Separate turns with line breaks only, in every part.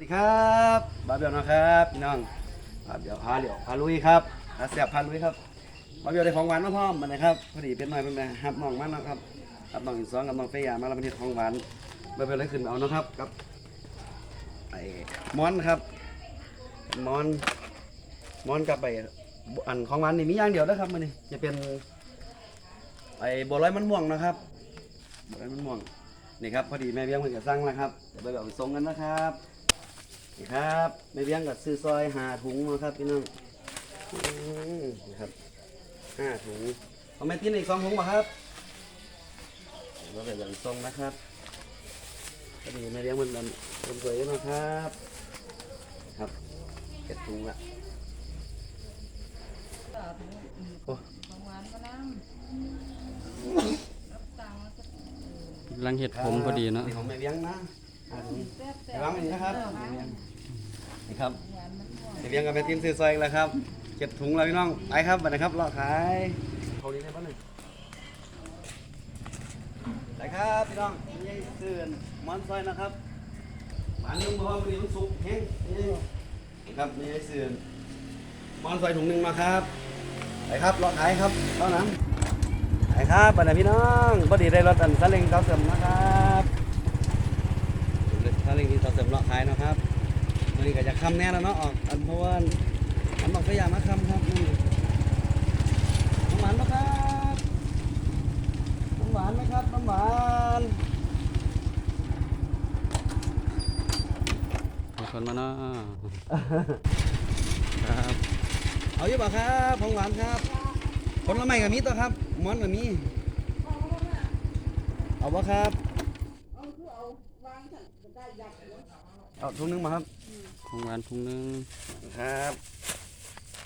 สวัสดีครับบาเบียวนะครับพี่น้องบาเบียวพาเหลียวพาลุยครับพาเสียบพาลุยครับบาเบียวได้ของหวานมาพร้อมมาเลยครับพอดีเป็นหน่อยเป็นไงครับน้องมาแล้วครับครับน้องอินสองกับน้องเฟียมาแล้วเป็นที่ของหวานบาเบียวเลยขึ้นเอานะครับกับไอ้มอนครับมอนมอนกับไอ้อันของหวานนี่มีอย่างเดียวนะครับมันนี่จะเป็นไอ้บัวลอยมันม่วงนะครับบัวลอยมันม่วงนี่ครับพอดีแม่เบี้ยงเพิ่งจะสั่งแล้วครับเดี๋ยวไปแบบไปส่งกันนะครับ นี่ครับไม่เลี้ยงกับซื้อซอยหาถุงมาครับพี่น้องอืมนี่ครับห้าถุงเอาแม่ทิ้นอีกสองถุงมาครับเราไปแบ่งทรงนะครับพอดีแม่เลี้ยงมันมันมันสวยนะครับ ครับเก็บถุงละโอ้
ของหวานก็น้ำรับตังค์แล้วก็
กำลังเห็ดผมพอดีเนาะ
นี่ของแม่เลี้ยงนะ ห้าถุง
แซ่บๆ
เดี๋ยววางไว้นี่นะครับแม่เลี้ยงนี่ครับ
หวานมันม่วง
ไปเลี้ยงกับแม่ติ้นซื้อซอยอีกแล้วครับเก็บถุงแล้วพี่น้องไปครับไปนะครับรอขายเขานี้ได้ปะหนึ่งไปครับพี่น้องนี่ยังซื้อหมอนซอยนะครับหวานนุ่มเพราะว่าวันนี้มันสุกแห้งนี่ครับนี่ยังซื้อหมอนซอยถุงหนึ่งมาครับไปครับรอขายครับเท่านั้นไปครับไปนะพี่น้องพอดีได้รถอันซาเล้งเตาเสริมนะครับซาเล้ง ที่เตาเสริมรอขายนะครับวันนี้ก็จะคำแน่แล้วเนาะออกอันเพราะว่าอันบอกสยามมาคำครับนี่น้ำหวานไหมครับน้ำหวานไหมครับน้ำหวาน
ขอบคุณมาเนาะครับ
เอาอยู่บ่ครับของหวานครับผลไม้กับมีตัวครับหมอนกับมีเอาบ่ครับเอาถุง หนึงมาครับ
ของหวานถุงหนึง
ครับ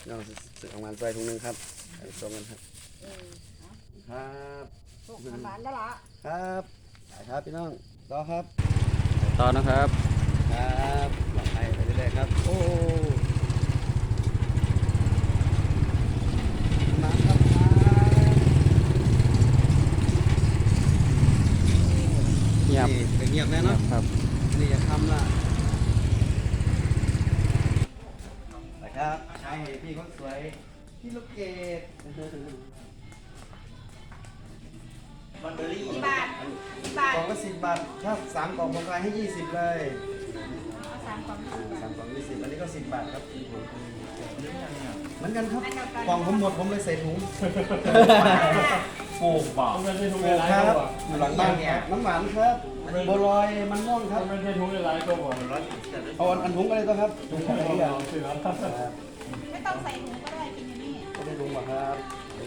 เราสึกของหวานใส่ถุงหนึงครับไปส่งกันครับครับ
สุกหวานแล้วล่ะ
ครับไปครับพี่น้องต่อครับ
ต่อนะครับ
ครับลองไปไปเรื่อยๆครับ โอ้น้ำครับน้
เงียบำ
นี่เป็นเงียบแน่เนอะ
ครับ
นี่จะทำละไปครับใช้ให้ พี่คนสวย พี่ลูกเกดบัตเตอรี่
กี่บาทกี่บาท
กล่องก็สิบบาท ถ้าสามกล่องผมขายให้ยี่สิบเลย
เอาสามกล่อง
อ่าสามกล่องยี่สิบอันนี้ก็สิบบาทครับเหมือนกันครับ
อันเดียวกัน
กล่องผมหมดผมเลยใส่ถุง
ปลูกบอกไม่ใช่ทุก
โอ้
เวลา
ครับ
ก็บอก
อยู่หลังบ้านครับน้ำหวานครับบัวลอยมันม่วงครับ
ไม่ใช่ทุกเวลาก็บอก
เอาอันอันถุงก็เลยตัวครับถุงของ
เรา
พี่อะ
เสือ
ครับ
ไม่ ต้องใส่ถุงก็ได้กินอย่างนี้
ก็ได้ถุงมาครับ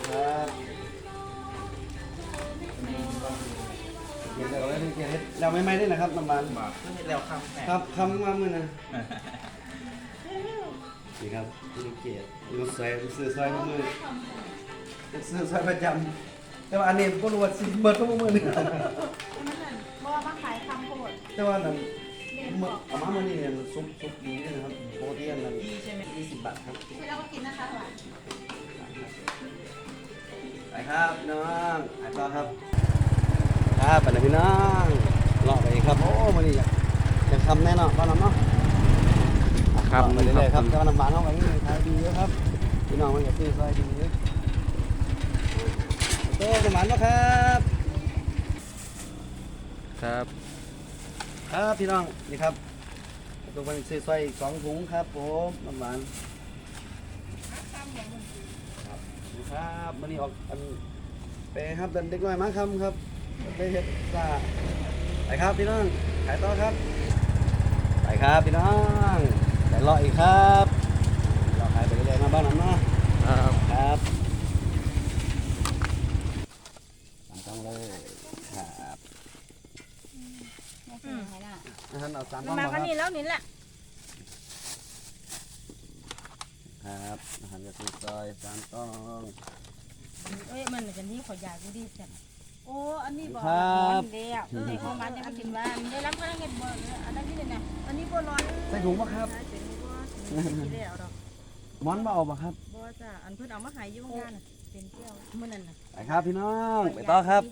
ครับเกียรติเราได้เกียรติเราไม่ไม่ได้นะครับน้ำหวาน
แล้วครับ
ครับคำมาเมื่อนะนี่ครับพี่เกียรติอยู่ใส่ซื้อซอยมามือซื้อซอยประจำแต่ว่าอันนี้ก็รู้ว่าสิเบิดทุกมือนี่
เพราะว่ามาขายคำโคตร
แต่ว่านั่น เมื่อเอามาเมื่อนี้เนี่ยซุปซุปดีด้วยนะครับโปรตีนนั่นยี่สิบบาทครับ
ไม่เราก็กินนะคะหวาน
ไปครับพี่น้องไปต่อครับครับไปเลยพี่น้องรอไปอีกครับโอ้มันนี่ยังทำแน่นอนบ้านเราเนาะ
ครับ
ไปเรื่อยๆครับเจ้าน้ำหวานเอาไว้นี่ขายดีเยอะครับพี่น้องมันอยากซื้อซอยดีเยอะโต้น้ำหวานมาครับ
ครับ
ครับพี่น้องนี่ครับตัวมันซื้อซอยอีกสองถุงครับผมน้ำหวานครับนี่ครับมันนี่ออกอันไปครับเดินเด็กน้อยมาคำครับไปเฮ็ดซ่าไปครับพี่น้องขายต่อครับไปครับพี่น้องไปรออีกครับรอขายไปเรื่อยๆมาบ้านน้ำเนาะ
ครับ
ครับตามต้องเลยครับ
ไม่ใช่ไหมล่ะ
ท่านเอาสามกล้
มั
อนง
มา
มาค
ก็
รับ
นี่แล้วนี่แหละ
ครับอาหารกระสุนซอยสามกล้อง
เอ้ยมันเป็นที่ขอยากดูดิแซ่บโอ้อันนี้บ่
ครับ
เดียวเด็กของมันจะมากินว่าได้รับพลังงานบ่อันนั้นที่นี่นะอันนี้บัวลอย
ใส่ถุงปะครับ
เป็นบัวสีได้เอาดอก
หมอนมาเอาปะครับ
บัวจ้ะอันเพิ่นเอามาขายอยู่ข้างหน้าน่ะเป็นเจ้าเมื่อนั้นน่ะ
ไปครับพี่น้องไปต่อครับ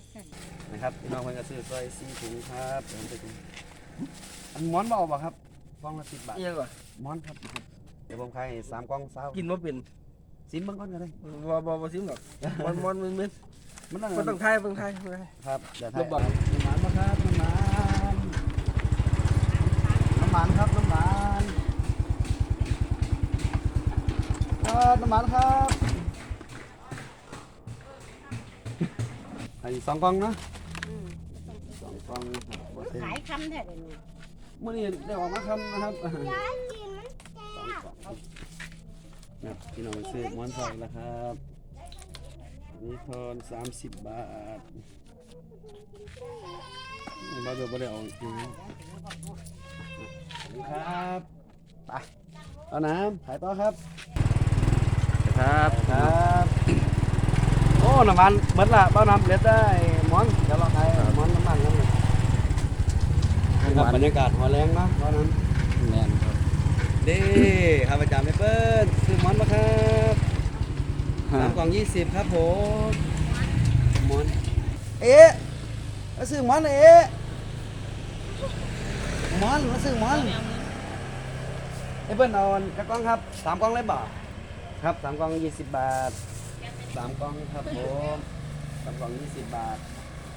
นะครับพี่น้องเพิ่นก็ซื้อซอยสี่ถุงครับเดี๋ยวผมไปถุง อันหมอนมาเอาปะครับผกล่องละสิบบาท
เอียงก่อน
มอนครับ เดี๋ยวผมขายให้สามกล่องเศร้า
กินว่าเป็น
ซิมเบิ่งก่อนก็ได้
บ่บ่บ่ซิมหรอกมันมันมันมัน
มันต้อง
มันต้องทายต้องทายต้องทาย
ครับเดี๋ยว
ลูกบอล
น้ำมันมาครับน้ำมันน้ำมันครับน้ำมันครับน้ำมันครับอันนี้สองกล่องเนาะ
อืม
สอง กล่องบ่เต็ม
ขายคำแท้เลยนี้
มื่อนี้ได้ออกมาคำนะครับ
ยายกินมัน
สองกล่องครับพี่น้องซื้อหมอนทองแล้วครับนนี้ทอนสามสิบบาทนี่บ้าเบลบ่ได้ออกจริงครับไปเอาน้ำถ่ายต่อครับ
ครับ
ครับ โอ้ น้ำมันเหมือนละเบ้าน้ำเล็ดได้มอนเดี๋ยวเราถ่ายหมอนน้ำมันกันเลย ครับบรรยากาศหัวแรงเนาะเบ้าน้ำ
แน่นครับ
เด้ครับอาจารย์เมเปิ้ลซื้อหมอนมาครับสามกล่องยี่สิบครับผมหมอนเอ๊ะมาซื้อหมอนเอ๊ะหมอนมาซื้อหมอนเอเปิ้ลเอากระกล่องครับสามกล่องเลยบ่ครับสามกล่องยี่สิบบาทสามกล่องครับผมสามกล่องยี่สิบบาท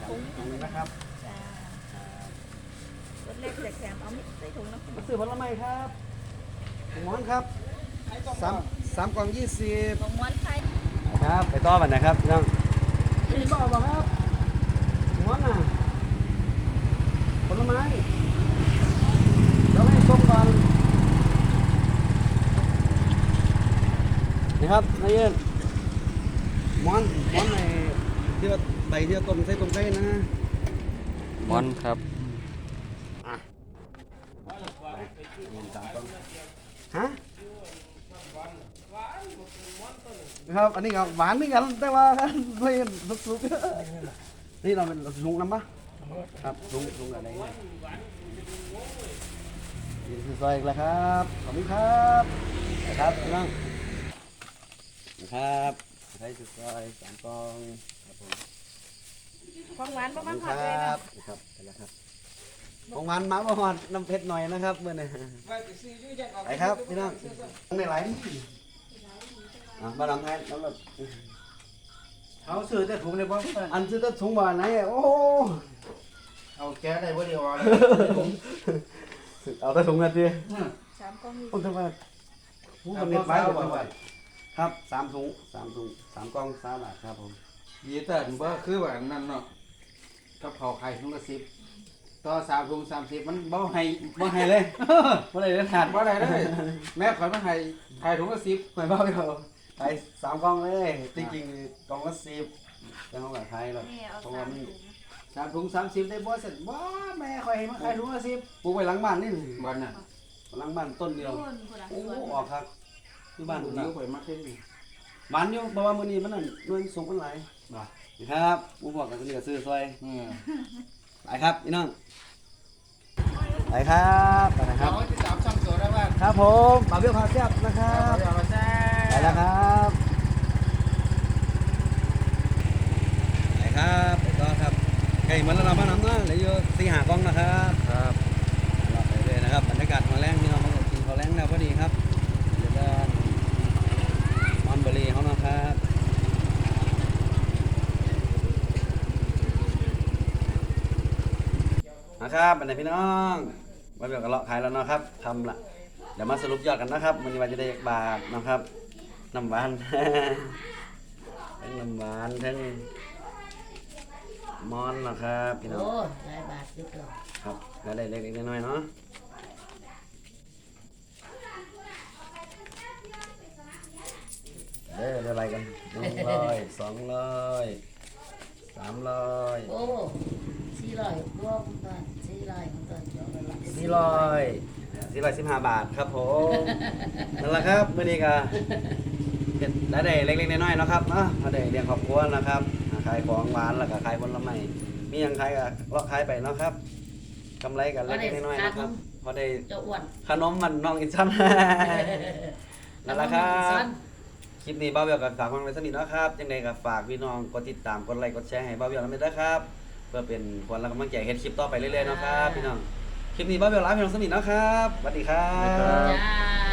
ถุงถุงนึงนะครับ
จ้า เล็กเล็กแถมเอามิใส่ถุงน้ำ
มาซื้อผลไม้ครับหมอนครับสามสามกล่องยี่สิบ
ของม้วนไข่
ครับไปต่อกันนะครับพี่น้องนี่บอกบอกครับหัวน่ะผลไม้เดี๋ยวให้ส้มก่อนนี่ครับนายเย็นหมอนหมอนในที่ว่าใบที่ว่าต้มใส่ต้มไก่นะ
มอนครับ
อะเงินสามต้น ฮะครับอันนี้ก็หวานเหมือนกันแต่ว่าเพื่อนสุกๆนี่เราเป็นลุงน้ำปะครับลุงลุงอะไรเนี่ยนี่คือซอยอีกแล้วครับขอบคุณครับนะครับพี่น้องนะครับใช้สุดซอยสามกองครับผม
ของหวานประ
ขอบ
มาณ
คุณ
ขอ
ค
ดเลย
รั
นะ
บครับไปแล้วครับ ของมันมาประมาณน้ำเพชรหน่อยนะครับเมื่อนี้ไปครับพี่น้องในไหลอะมาดำไทยแล้วแบบ
เขาซื้อแต่ถุงเลยบ่
อันซื้อต้นถุงบานไหนอะโอ้โห
เอาแก๊สได้บ่เดียวเลย
เอาแต่ถุงกันดิ
สามกล่อง
ผมจะมาผู้คน
เอา
เน็ตไว้
เอา
เอา
เอา
ไปครับสามถุงสามถุงสามกล่องสามบาทครับผม
ดีแต่บ่คือว่านั่นเนาะกับเผาไข่ถุงละสิบ ต่อสามถุงสามสิบมันบ่ให้
บ่ให้เลยบ่ได้เลยทาน
บ่ได้เลย แม่ข่อยมาให้ไข่ถุงละสิบ
ไม่บ้าไปเอาไปสามกล่องเลยจริงๆกล่องละสิบแต่เขาแบบไทยหรอก
นี่เอา
เพราะ
สา
ว่ามมัน
ถุง
สามถุงสามสิบได้บ่เสร็จบ่แม่ข่อยให้มาไข่ถุงละสิบ
ปลูกไว้หลังบ้านนี่
บ้านน่ะ
หลังบ้านต้นเดียว
คนคนละ
โอ้
ส่วน
ออกครับที่บ้าน
ถุ
ผม
ง
นะ
นี้ข่อยมาขึ้นนี่
บ้านอยู่เพราะว่ามื้อนี้มันนั่นเงินสูงมันหลาย
บ่
นี่ครับหมูบอกกับนี่ก็ซื้อซอย
เออ
ไปครับพี่น้องไปครับไปนะครับ
เอาที่สามช่องโซได้บ้าน
ครับผมปาเบี้ยวพาแซ่บนะครับ
เอามาแซ่
ไปแล้วครับไปครับไปต่อครับไก่เหมือนเราบ้านน้ำเนาะเหลืออยู่สี่หากล้องนะครับ
ครับ
เราไปเลยนะครับบรรยากาศมาแรงพี่น้องมากินข้าวแรงแล้วพอดีครับเดี๋ยวจะมอนเบอรี่เขานะครับ นะครับบรรดาพี่น้องมาเบียกกันเลาะขายแล้วเนาะครับทำละเดี๋ยวมาสรุปยอดกันนะครับมันนี้ว่าจะได้บาทนะครับน้ำหวานทั้งน้ำหวานทั้งมอนนะครับพี่น้อง
โอ้หลายบาทนิดเดียว
ครับแล้วได้เล็กๆน้อยๆเนาะเด้อได้อะไรกันหนึ่งร้อยสองร้อยสามร้อย
โอ้สี่ร้อยรวม สี่ร้อย
สี่ร้อยสิบห้าบาทครับผมนั่นแหละครับมื่อนี้ก็เฮ็ดได้ได้เล็กๆน้อยๆเนาะครับเนาะพอได้เลี้ยงครอบครัวนะครับขายของหวานแล้วก็ขายผลไม้มีหยังขายก็เลาะขายไปเนาะครับกำไรกันเล็กๆน้อยๆนะครับพอได้
เจะอ้วน
ขนมมันน้องอินชันนั่นแหละครับคลิปนี้บ้าเบียวกับฝากความไว้สนิทนะครับยังไงก็ฝากพี่น้องกดติดตามกดไลค์กดแชร์ให้บ้าเบียวแล้วด้วยนะครับ เพื่อเป็นผลและกำลังใจเฮ็ดคลิปต่อไปเรื่อยๆเนาะครับพี่น้อง คลิปนี้บ้าเบลลาพี่น้องสมิธนะครับสวัสดีครับ
สวัสดีครับ
จ้า